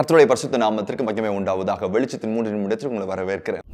கர்த்தருடைய பரிசுத்த நாமத்திற்கு மகிமை உண்டாவதாக வெளிச்சத்தின் மூன்று நிமிடத்தில் உங்களை வரவேற்கிறேன்.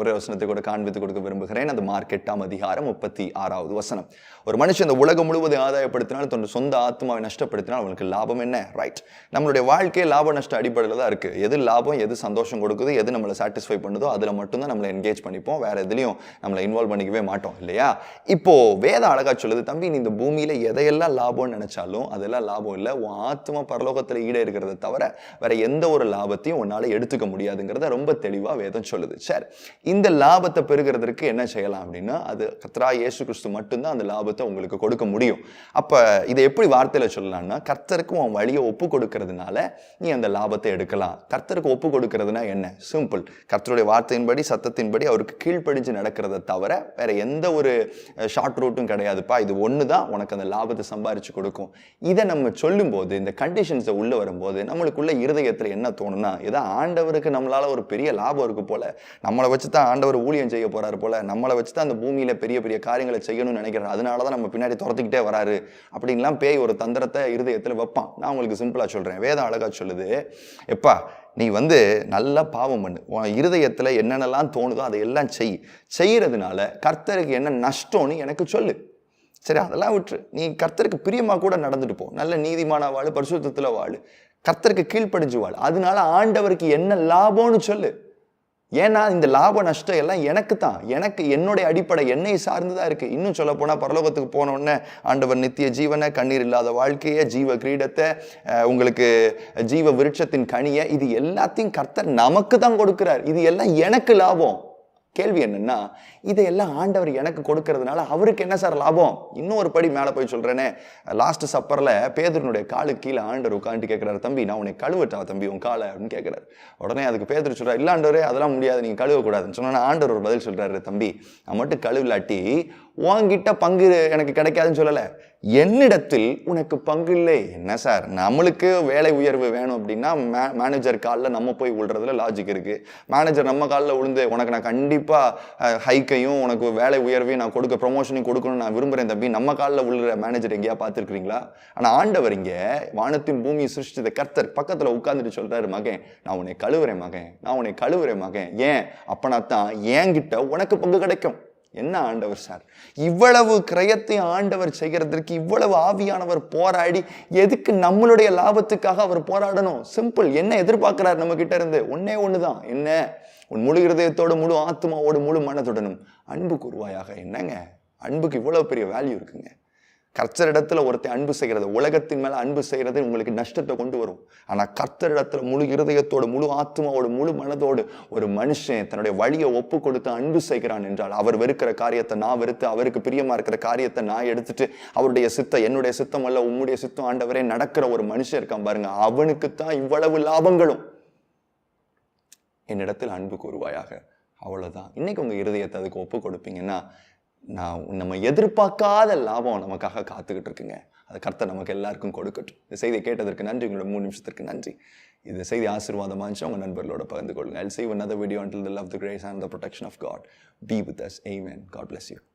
ஒரு வசனத்தை கூட காண்பித்து கொடுக்க விரும்புகிறேன். அது மார்க் எட்டாம் அதிகாரம் முப்பத்தி ஆறாவது வசனம். ஒரு மனுஷன் இந்த உலகம் முழுவதும் ஆதாயப்படுத்தினால் தன் சொந்த ஆத்மாவை நஷ்டப்படுத்தினால் அவனுக்கு லாபம் என்ன? ரைட் நம்மளுடைய வாழ்க்கையே லாப நஷ்ட அடிப்படையில் தான் இருக்குது எது லாபம் எது சந்தோஷம் கொடுக்குது எது நம்மளை சாட்டிஸ்ஃபை பண்ணுதோ அதில் மட்டும்தான் நம்மளை என்கேஜ் பண்ணிப்போம். வேறு எதுலையும் நம்மளை இன்வால்வ் பண்ணிக்கவே மாட்டோம் இல்லையா? இப்போ வேத அழகாக சொல்லுது தம்பி நீ இந்த பூமியில் எதையெல்லாம் லாபம்னு நினச்சாலும் அதெல்லாம் லாபம் இல்லை. உன் ஆத்மா பரலோகத்தில் ஈடே இருக்கிறத தவிர வேற எந்த ஒரு லாபத்தையும் உன்னால் எடுத்துக்க முடியாதுங்கிறத ரொம்ப தெளிவாக வேதம் சொல்லுது. சரி. இந்த லாபத்தை பெறுகிறதற்கு என்ன செய்யலாம் அப்படின்னா அது கத்ரா இயேசு கிறிஸ்து மட்டும்தான் அந்த லாபத்தை உங்களுக்கு கொடுக்க முடியும். அப்போ இதை எப்படி வார்த்தையில் சொல்லலாம்னா கர்த்தருக்கும் உன் வழியை ஒப்பு கொடுக்கறதுனால நீ அந்த லாபத்தை எடுக்கலாம். கர்த்தருக்கு ஒப்பு கொடுக்கறதுனா என்ன? சிம்பிள் கர்த்தருடைய வார்த்தையின்படி சத்தத்தின்படி அவருக்கு கீழ்ப்படிஞ்சு நடக்கிறத தவிர வேற எந்த ஒரு ஷார்ட் ரூட்டும் கிடையாதுப்பா. இது ஒன்று தான் உனக்கு அந்த லாபத்தை சம்பாரிச்சு கொடுக்கும். இதை நம்ம சொல்லும்போது இந்த கண்டிஷன்ஸை உள்ளே வரும்போது நம்மளுக்குள்ள இருதயத்தில் என்ன தோணும்னா ஏதோ ஆண்டவருக்கு நம்மளால் ஒரு பெரிய லாபம் இருக்கு போல நம்மளை வச்சு தான் ஆண்டவர் ஊழியம் செய்ய போறாரு போல. நம்மளை வச்சு தான் அந்த பூமியில பெரிய பெரிய காரியங்களை செய்யணும்னு நினைக்கிறார் அதனால தான் நம்ம பின்னாடி துரத்துக்கிட்டே வராரு. அப்படின்லாம் பேய் ஒரு தந்திரத்தை இருதயத்தில் வைப்பான். நான் உங்களுக்கு சிம்பிளா சொல்கிறேன் வேதம் அழகாக சொல்லுது எப்பா நீ வந்து நல்லா பாவம் பண்ணு. உன் இருதயத்தில் என்னென்னலாம் தோணுதோ அதை எல்லாம் செய். செய்யறதுனால கர்த்தருக்கு என்ன நஷ்டம்னு எனக்கு சொல்லு. சரி அதெல்லாம் விட்டுரு. நீ கர்த்தருக்கு பிரியமாக கூட நடந்துட்டு போ. நல்ல நீதிமான வாழு பரிசுத்தத்தில் வாழு. கர்த்தருக்கு கீழ்ப்படிஞ்சு வாழ். அதனால ஆண்டவருக்கு என்ன லாபம்னு சொல்லு. ஏன்னா இந்த லாப நஷ்டம் எல்லாம் எனக்கு தான் எனக்கு என்னுடைய அடிப்படை என்னை சார்ந்து தான் இருக்குது இன்னும் சொல்ல போனால் பரலோகத்துக்கு போனோடனே ஆண்டவர் நித்திய ஜீவனை கண்ணீர் இல்லாத வாழ்க்கையை ஜீவ கிரீடத்தை உங்களுக்கு ஜீவ விருட்சத்தின் கனியை இது எல்லாத்தையும் கர்த்தர் நமக்கு தான் கொடுக்குறார். இது எல்லாம் எனக்கு லாபம். கேள்வி என்னன்னா இதையெல்லாம் ஆண்டவர் எனக்கு கொடுக்கறதுனால அவருக்கு என்ன சார் லாபம்? இன்னும் ஒரு படி மேலே போய் சொல்கிறேனே லாஸ்ட் சப்பரில் பேதருனுடைய காலு கீழே ஆண்டவர் உட்காந்து கேட்குறாரு தம்பி நான் உன்னை கழுவட்டா தம்பி உன் காலை? அப்படின்னு கேட்குறாரு. உடனே அதுக்கு பேதர் சொல்கிறார் இல்ல ஆண்டவரே அதெல்லாம் முடியாது நீங்கள் கழுவக்கூடாதுன்னு. சொன்னால் ஆண்டவர் ஒரு பதில் சொல்கிறாரு தம்பி நான் மட்டும் கழுவிலாட்டி உன்கிட்ட பங்கு எனக்கு கிடைக்காதுன்னு சொல்லலை. என்னிடத்தில் உனக்கு பங்கு இல்லை. என்ன சார் நம்மளுக்கு வேலை உயர்வு வேணும் அப்படின்னா மே மேனேஜர் காலில் நம்ம போய் விழுறதுல லாஜிக் இருக்குது மேனேஜர் நம்ம காலில் விழுந்து உனக்கு நான் கண்டிப்பாக ஹைக்கையும் உனக்கு வேலை உயர்வையும் நான் கொடுக்க ப்ரொமோஷனையும் கொடுக்கணும்னு நான் விரும்புகிறேன் தம்பி. நம்ம காலில் உள்ள மேனேஜர் எங்கேயா பார்த்துருக்கீங்களா ஆனால் ஆண்டவர் இங்கே வானத்தின் பூமியை சிருஷ்டித்த கர்த்தர் பக்கத்தில் உட்காந்துட்டு சொல்றாரு மகன் நான் உன்னை கழுவுறேன் மகன். நான் உன்னை கழுவுறேன் மகன். ஏன்? அப்பனா தான் என்கிட்ட உனக்கு பங்கு கிடைக்கும். என்ன ஆண்டவர் சார்? இவ்வளவு கிரயத்தை ஆண்டவர் செய்கிறதற்கு இவ்வளவு ஆவியானவர் போராடி எதுக்கு நம்மளுடைய லாபத்துக்காக அவர் போராடணும்? சிம்பிள் என்ன எதிர்பார்க்கிறார் நம்ம கிட்ட இருந்து? ஒன்னே ஒண்ணுதான். என்ன? உன் முழு இருதயத்தோடு முழு ஆத்மாவோடு முழு மனதுடனும் அன்பு கூறுவாயாக. என்னங்க? அன்புக்கு இவ்வளோ பெரிய வேல்யூ இருக்குங்க. கர்த்தரிடத்துல ஒருத்தன் அன்பு செய்கிறது உலகத்தின் மேலே அன்பு செய்கிறது உங்களுக்கு நஷ்டத்தை கொண்டு வரும். ஆனா கர்த்தரிடத்துல முழு இருதயத்தோடு முழு ஆத்மாவோடு முழு மனதோடு ஒரு மனுஷன் தன்னுடைய வழியை ஒப்பு கொடுத்து அன்பு செய்கிறான் என்றால் அவர் வெறுக்கிற காரியத்தை நான் வெறுத்து அவருக்கு பிரியமாக இருக்கிற காரியத்தை நான் எடுத்துட்டு அவருடைய சித்தம் என்னுடைய சித்தம் அல்ல உம்முடைய சித்தம் ஆண்டவரே நடக்கிற ஒரு மனுஷன் இருக்கான் பாருங்க. அவனுக்கு தான் இவ்வளவு லாபங்களும். என்னிடத்தில் அன்பு கூறுவாயாக. அவ்வளோதான் இன்னைக்கு உங்கள் இருதயத்தை அதுக்கு ஒப்பு கொடுப்பீங்கன்னா நான் நம்ம எதிர்பார்க்காத லாபம் நமக்காக காத்துக்கிட்டு இருக்குங்க. அது கர்த்தர் நமக்கு எல்லாருக்கும் கொடுக்கட்டும். இந்த செய்தியை கேட்டதற்கு நன்றி. உங்களோட மூணு நிமிஷத்திற்கு நன்றி. இந்த செய்தி ஆசீர்வாதமாக இருந்துச்சு உங்கள் நண்பர்களோட பகிர்ந்து கொள்ளுங்கள் I'll see you video another video. Until the love, the grace and the protection of God be with us. Amen. God bless you.